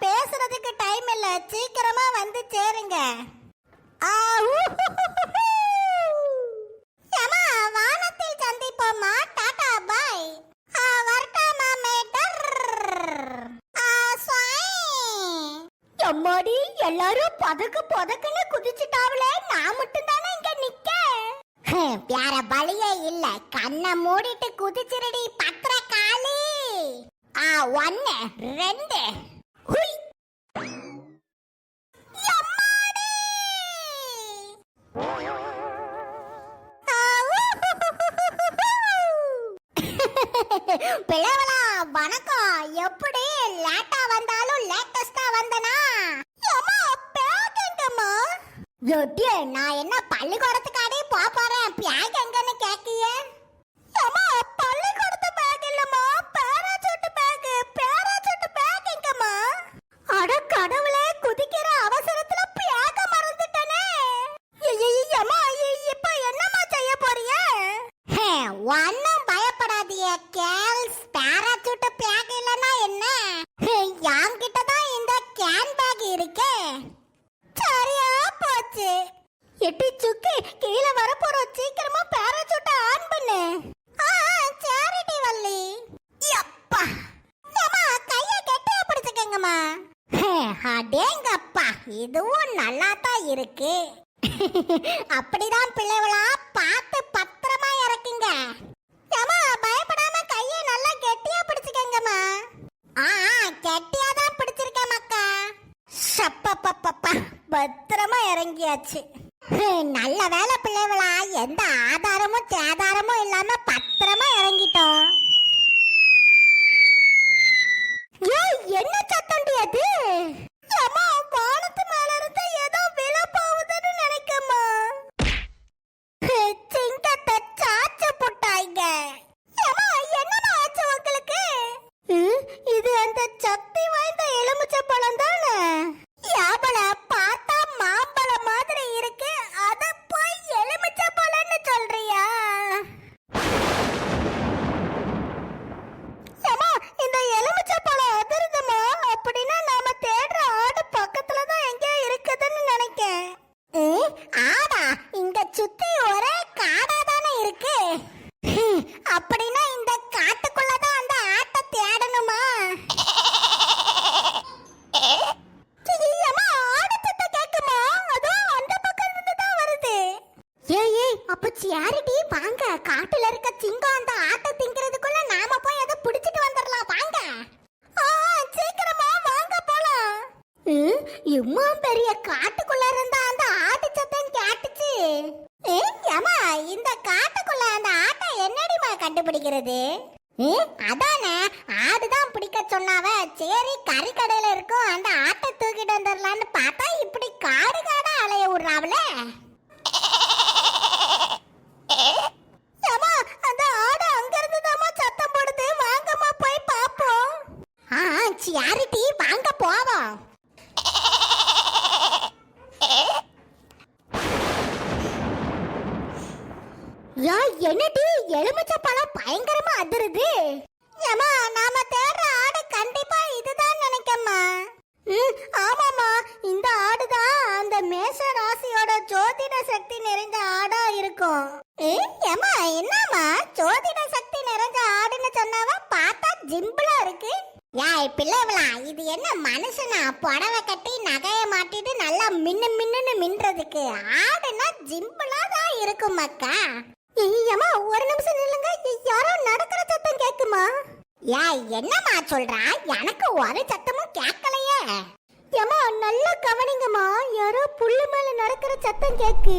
பேசுறதுக்கு டைம் இல்ல. சீக்கிரமா வந்து சேருங்க. ஆ, வானத்தில் சந்திப்போம்மா டாடா பாய். ஆ, வரட்டாமா மேட்டர் ஆ, எம்மாடி எல்லாரும் பதக்கு பதக்குன்னு குதிச்சுட்டாவளே. நான் மட்டும் தானே இங்க நிக்க வேற வழியே இல்ல. கண்ணை மூடிட்டு குதிச்சிருடி பத்திர காலி ஆ ஒன்னு ரெண்டு. பிளவலா வணக்கம். எப்படி லேட்டா வந்தாலும் லேட்டஸ்டா வந்தனா? அம்மா பேக் எங்கம்மா? நான் என்ன பள்ளிக்கூடத்துக்காடே போறேன்? பேக் எங்கன்னு ஒன்னும் பயப்படாதிய கேர்ள்ஸ். பேராசூட் பேக் இல்லனா என்ன? யாங்கிட்ட தான் இந்த கேன் பேக் இருக்கே. சரியா போச்சு. எட்டி சுக்கு கீழே வர போறோம் சீக்கிரமா பேராசூட் ஆன் பண்ணு. ஆ சேரிட்டி வள்ளி. யப்பா. ஏம்மா கைய கெட்டியா பிடிச்சுக்கங்கம்மா. அடேங்கப்பா இதுவும் நல்லா தான் இருக்கு. அப்படிதான் பிள்ளைகளா பத்திரமா இறங்கியாச்சு. நல்ல வேலை பிள்ளைகளா எந்த ஆதாரமும் சேதாரமும் இல்லாம பத்திரமா இறங்கிட்டோம். கண்டுபிடிக்கிறது அதானே? ஆடுதான் பிடிக்க சொன்னாவ. சரி கறி கடையில இருக்கும். அந்த ஆட்டை தூக்கிட்டு வந்துடலான்னு பார்த்தா இப்படி காடு காடா அலைய விடுறாவல. அந்த ஆடு சத்தம் போடுது. வாங்கம்மா போய் பார்ப்போம். ஆ சியாரிட்டி வாங்க போவோம். யா என்னடி எலுமிச்சை பழம் பயங்கரமா அதிருது. ஏமா நாம தேடுற ஆடு கண்டிப்பா இதுதான் நினைக்கம்மா. ம் ஆமாமா இந்த ஆடு தான் அந்த மேஷ ராசியோட ஜோதிட சக்தி நிறைந்த ஆடா இருக்கும். ஏமா ஏம்மா என்னம்மா? ஜோதிட சக்தி நிறைஞ்ச ஆடுன்னு சொன்னாவ? பார்த்தா ஜிம்பிளா இருக்கு. யா ஏய் பிள்ளைவளா இது என்ன மனுஷனா? புடவை கட்டி நகைய மாட்டிட்டு நல்லா மின்னு மின்னுன்னு மின்றதுக்கு ஆடுனா ஜிம்பிளா தான் இருக்கும் மக்கா ஐயம்மா ஒரு நிமிஷம் நில்லுங்க. யாரோ நடக்கிற சத்தம் கேக்குமா? ஏய் என்னம்மா சொல்றா? எனக்கு ஒரு சத்தமும் கேட்கலையே ஏமா நல்லா கவனிங்கம்மா. யாரோ புல்லு மேல நடக்கிற சத்தம் கேக்கு.